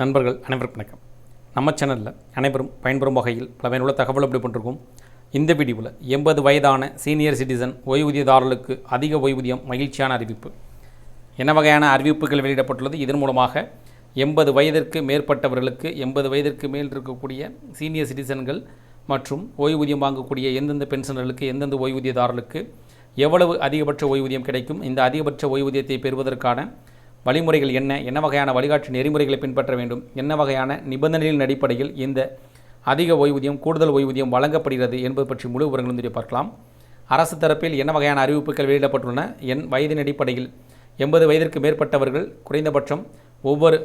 நண்பர்கள் அனைவருக்கும் வணக்கம். நம்ம சேனலில் அனைவரும் பயன்பெறும் வகையில் பல பயனுள்ள தகவல் அப்படி பண்ணிருக்கோம். இந்த வீடியோவில் எண்பது வயதான சீனியர் சிட்டிசன் ஓய்வூதியதாரர்களுக்கு அதிக ஓய்வூதியம் மகிழ்ச்சியான அறிவிப்பு. என்ன வகையான அறிவிப்புகள் வெளியிடப்பட்டுள்ளது? இதன் மூலமாக எண்பது வயதிற்கு மேற்பட்டவர்களுக்கு எண்பது வயதிற்கு மேல் இருக்கக்கூடிய சீனியர் சிட்டிசன்கள் மற்றும் ஓய்வூதியம் வாங்கக்கூடிய எந்தெந்த பென்ஷனர்களுக்கு எந்தெந்த ஓய்வூதியதாரர்களுக்கு எவ்வளவு அதிகபட்ச ஓய்வூதியம் கிடைக்கும்? இந்த அதிகபட்ச ஓய்வூதியத்தை பெறுவதற்கான வழிமுறைகள் என்ன? என்ன வகையான வழிகாட்டு நெறிமுறைகளை பின்பற்ற வேண்டும்? என்ன வகையான நிபந்தனைகளின் அடிப்படையில் இந்த அதிக ஓய்வூதியம் கூடுதல் ஓய்வூதியம் வழங்கப்படுகிறது என்பது பற்றி முழு விவரங்களும் தெரிய பார்க்கலாம். அரசு தரப்பில் என்ன வகையான அறிவிப்புகள் வெளியிடப்பட்டுள்ளன? என் வயதின் அடிப்படையில் எண்பது வயதிற்கு மேற்பட்டவர்கள் குறைந்தபட்சம் ஒவ்வொரு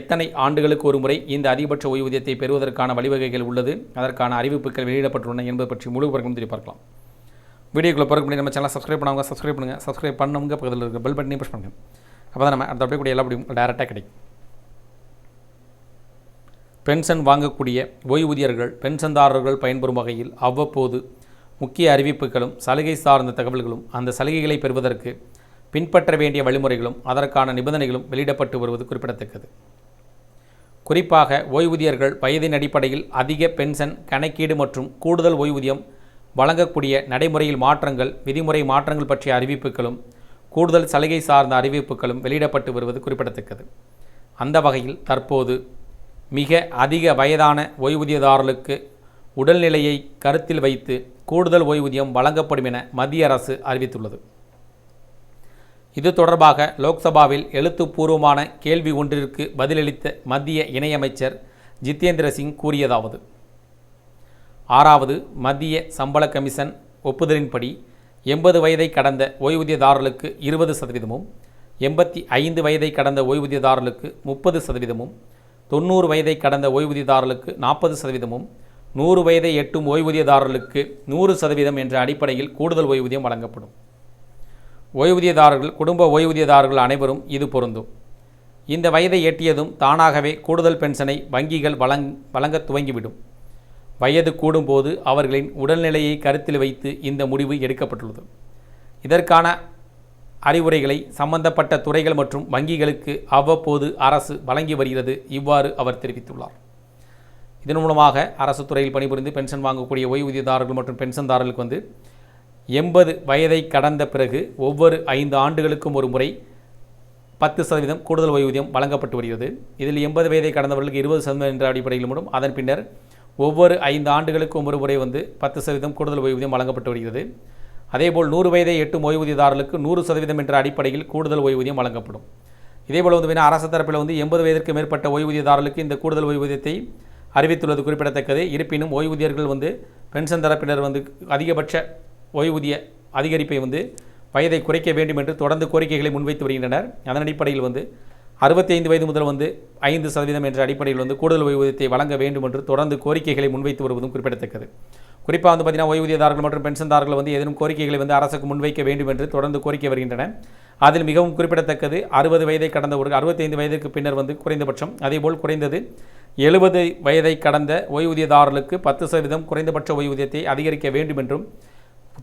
எத்தனை ஆண்டுகளுக்கு ஒரு முறை இந்த அதிகபட்ச ஓய்வூதியத்தை பெறுவதற்கான வழிவகைகள் உள்ளது? அதற்கான அறிவிப்புகள் வெளியிடப்பட்டுள்ளன என்பது பற்றி முழு விவரங்களும் தெரிய பார்க்கலாம். வீடியோக்குள்ளே பிறகு பண்ணி நம்ம சேனல் சப்ஸ்கிரைப் பண்ணுவாங்க சப்ஸ்கிரைப் பண்ணுங்கள் சப்ஸ்கிரைப் பண்ணவங்க பக்கத்தில் இருக்க பெல் பட்டனையும் ப்ரெஸ் பண்ணுங்கள் அப்போ தான் நம்ம அடுத்த அப்படியே கூட எல்லா அப்படியும் டேரெக்டாக கிடைக்கும். பென்ஷன் வாங்கக்கூடிய ஓய்வூதியர்கள் பென்ஷன்தாரர்கள் பயன்பெறும் வகையில் அவ்வப்போது முக்கிய அறிவிப்புகளும் சலுகை சார்ந்த தகவல்களும் அந்த சலுகைகளை பெறுவதற்கு பின்பற்ற வேண்டிய வழிமுறைகளும் அதற்கான நிபந்தனைகளும் வெளியிடப்பட்டு வருவது குறிப்பிடத்தக்கது. குறிப்பாக ஓய்வூதியர்கள் வயதின் அடிப்படையில் அதிக பென்ஷன் கணக்கீடு மற்றும் கூடுதல் ஓய்வூதியம் வழங்கக்கூடிய நடைமுறையில் மாற்றங்கள் விதிமுறை மாற்றங்கள் பற்றிய அறிவிப்புகளும் கூடுதல் சலுகை சார்ந்த அறிவிப்புகளும் வெளியிடப்பட்டு வருவது குறிப்பிடத்தக்கது. அந்த வகையில் தற்போது மிக அதிக வயதான ஓய்வூதியதாரர்களுக்கு உடல்நிலையை கருத்தில் வைத்து கூடுதல் ஓய்வூதியம் வழங்கப்படும் என மத்திய அரசு அறிவித்துள்ளது. இது தொடர்பாக லோக்சபாவில் எழுத்துப்பூர்வமான கேள்வி ஒன்றிற்கு பதிலளித்த மத்திய இணையமைச்சர் ஜிதேந்திர சிங் கூறியதாவது. ஆறாவது மத்திய சம்பள கமிஷன் ஒப்புதலின்படி எண்பது வயதை கடந்த ஓய்வூதியதாரர்களுக்கு இருபது சதவீதமும் எண்பத்தி ஐந்து வயதை கடந்த ஓய்வூதியதாரர்களுக்கு முப்பது சதவீதமும் தொண்ணூறு வயதை கடந்த ஓய்வூதியதாரர்களுக்கு நாற்பது சதவீதமும் நூறு வயதை எட்டும் ஓய்வூதியதாரர்களுக்கு நூறு சதவீதம் என்ற அடிப்படையில் கூடுதல் ஓய்வூதியம் வழங்கப்படும். ஓய்வூதியதாரர்கள் குடும்ப ஓய்வூதியதாரர்கள் அனைவரும் இது பொருந்தும். இந்த வயதை எட்டியதும் தானாகவே கூடுதல் பென்ஷனை வங்கிகள் வழங் வழங்க துவங்கிவிடும். வயது கூடும்போது அவர்களின் உடல்நிலையை கருத்தில் வைத்து இந்த முடிவு எடுக்கப்பட்டுள்ளது. இதற்கான அறிவுரைகளை சம்பந்தப்பட்ட துறைகள் மற்றும் வங்கிகளுக்கு அவ்வப்போது அரசு வழங்கி வருகிறது இவ்வாறு அவர் தெரிவித்துள்ளார். இதன் மூலமாக அரசு துறையில் பணிபுரிந்து பென்ஷன் வாங்கக்கூடிய ஓய்வூதியதாரர்கள் மற்றும் பென்ஷன்தாரர்களுக்கு வந்து எண்பது வயதை கடந்த பிறகு ஒவ்வொரு ஐந்து ஆண்டுகளுக்கும் ஒரு முறை பத்து சதவீதம் கூடுதல் ஓய்வூதியம் வழங்கப்பட்டு வருகிறது. இதில் எண்பது வயதை கடந்தவர்களுக்கு இருபது சதவீதம் என்ற அடிப்படையில் மூலம் அதன் பின்னர் ஒவ்வொரு ஐந்து ஆண்டுகளுக்கும் ஒரு முறை வந்து பத்து சதவீதம் கூடுதல் ஓய்வூதியம் வழங்கப்பட்டு வருகிறது. அதேபோல் நூறு வயதை எட்டும் ஓய்வூதியதாரர்களுக்கு நூறு சதவீதம் என்ற அடிப்படையில் கூடுதல் ஓய்வூதியம் வழங்கப்படும். இதேபோல் வந்து வேணா அரசு தரப்பில் வந்து எண்பது வயதிற்கு மேற்பட்ட ஓய்வூதியதாரர்களுக்கு இந்த கூடுதல் ஓய்வூதியத்தை அறிவித்துள்ளது குறிப்பிடத்தக்கது. இருப்பினும் ஓய்வூதியர்கள் வந்து பென்ஷன் தரப்பினர் வந்து அதிகபட்ச ஓய்வூதிய அதிகரிப்பை வந்து வயதை குறைக்க வேண்டும் என்று தொடர்ந்து கோரிக்கைகளை முன்வைத்து வருகின்றனர். அதன் அடிப்படையில் வந்து அறுபத்தி ஐந்து வயது முதல் வந்து ஐந்து சதவீதம் என்ற அடிப்படையில் வந்து கூடுதல் ஓய்வூதியத்தை வழங்க வேண்டும் என்று தொடர்ந்து கோரிக்கைகளை முன்வைத்து வருவதும் குறிப்பிடத்தக்கது. குறிப்பாக வந்து பார்த்தீங்கன்னா ஓய்வூதியதாரர்கள் மற்றும் பென்ஷன்தாரர்கள் வந்து ஏதேனும் கோரிக்கைகளை வந்து அரசுக்கு முன்வைக்க வேண்டும் என்று தொடர்ந்து கோரிக்கை வருகின்றன. அதில் மிகவும் குறிப்பிடத்தக்கது அறுபது வயதை கடந்த ஒரு அறுபத்தைந்து வயதுக்கு பின்னர் வந்து குறைந்தபட்சம் அதேபோல் குறைந்தது எழுபது வயதை கடந்த ஓய்வூதியதாரர்களுக்கு பத்து சதவீதம் குறைந்தபட்ச ஓய்வூதியத்தை அதிகரிக்க வேண்டும் என்றும்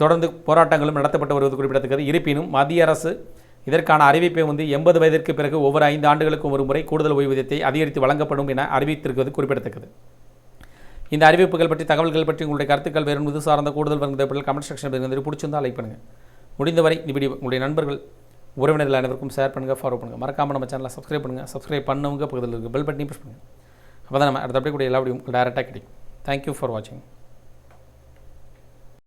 தொடர்ந்து போராட்டங்களும் நடத்தப்பட்டு வருவது குறிப்பிடத்தக்கது. இருப்பினும் மத்திய அரசு இதற்கான அறிவிப்பை வந்து எண்பது வயதிற்கு பிறகு ஒவ்வொரு ஐந்து ஆண்டுகளுக்கும் ஒரு முறை கூடுதல் ஓய்வூதியத்தை அதிகரித்து வழங்கப்படும் என அறிவித்திருக்கிறது குறிப்பிடத்தக்கது. இந்த அறிவிப்புகள் பற்றி தகவல்கள் பற்றி உங்களுடைய கருத்துக்கள் வேறு இது சார்ந்த கூடுதல் வருகிற கமெண்ட் செக்ஷன் இருந்து பிடிச்சிருந்தால் லைக் பண்ணுங்கள் முடிந்தவரை இந்த வீடியோ உங்களுடைய நண்பர்கள் உறவினர்கள் அனைவருக்கும் ஷேர் பண்ணுங்கள் ஃபாலோ பண்ணுங்கள் மறக்காமல் நம்ம சேனலை சப்ஸ்கிரைப் பண்ணுங்கள் சப்ஸ்கிரைப் பண்ணவங்க பக்கத்தில் இருக்குது பெல் பட்டனையும் ப்ரெஸ் பண்ணுங்கள் அப்போ தான் நம்ம அடுத்த கூட எல்லா வீடியோ டேரெக்டாக கிடைக்கும். தேங்க்யூ ஃபார் வாட்சிங்